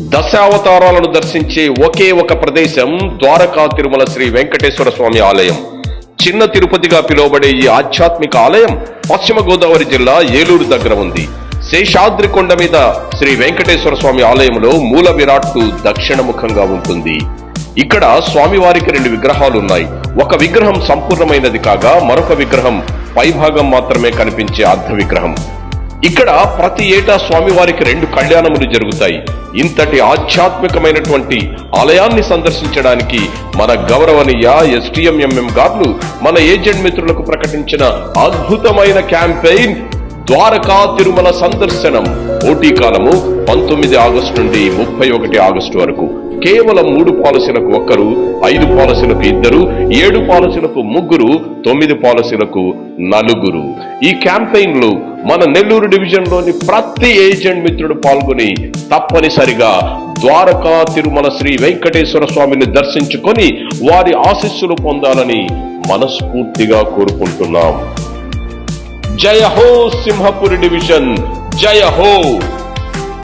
దశావతారాలను దర్శించే ఒకే ఒక ప్రదేశం ద్వారకా తిరుమల శ్రీ వెంకటేశ్వర స్వామి ఆలయం. చిన్న తిరుపతిగా పిలువబడే ఈ ఆధ్యాత్మిక ఆలయం పశ్చిమ గోదావరి జిల్లా ఏలూరు దగ్గర ఉంది. శేషాద్రి కొండ మీద శ్రీ వెంకటేశ్వర స్వామి ఆలయంలో మూల విరాట్టు దక్షిణముఖంగా ఉంటుంది. ఇక్కడ స్వామివారికి రెండు విగ్రహాలు ఉన్నాయి ఒక విగ్రహం సంపూర్ణమైనది కాగా మరొక విగ్రహం పైభాగం మాత్రమే కనిపించే అర్ధ విగ్రహం. ఇక్కడ ప్రతి ఏటా స్వామివారికి రెండు కళ్యాణములు జరుగుతాయి. ఇంతటి ఆధ్యాత్మికమైనటువంటి ఆలయాన్ని సందర్శించడానికి మన గౌరవనీయ ఎస్టీఎంఎంఎం గార్లు మన ఏజెంట్ మిత్రులకు ప్రకటించిన అద్భుతమైన క్యాంపెయిన్ ద్వారకా తిరుమల సందర్శనం పోటీ కాలము పంతొమ్మిది ఆగస్టు నుండి ముప్పై ఒకటి ఆగస్టు వరకు. కేవలం మూడు పాలసీలకు ఒక్కరు ఐదు పాలసీలకు ఇద్దరు ఏడు పాలసీలకు ముగ్గురు తొమ్మిది పాలసీలకు నలుగురు. ఈ క్యాంపెయిన్లో మన నెల్లూరు డివిజన్లోని ప్రతి ఏజెంట్ మిత్రుడు పాల్గొని తప్పనిసరిగా ద్వారకా తిరుమల శ్రీ వెంకటేశ్వర స్వామిని దర్శించుకొని వారి ఆశీస్సులు పొందాలని మనస్ఫూర్తిగా కోరుకుంటున్నాం. జయ హో సింహపురి డివిజన్ జయ హో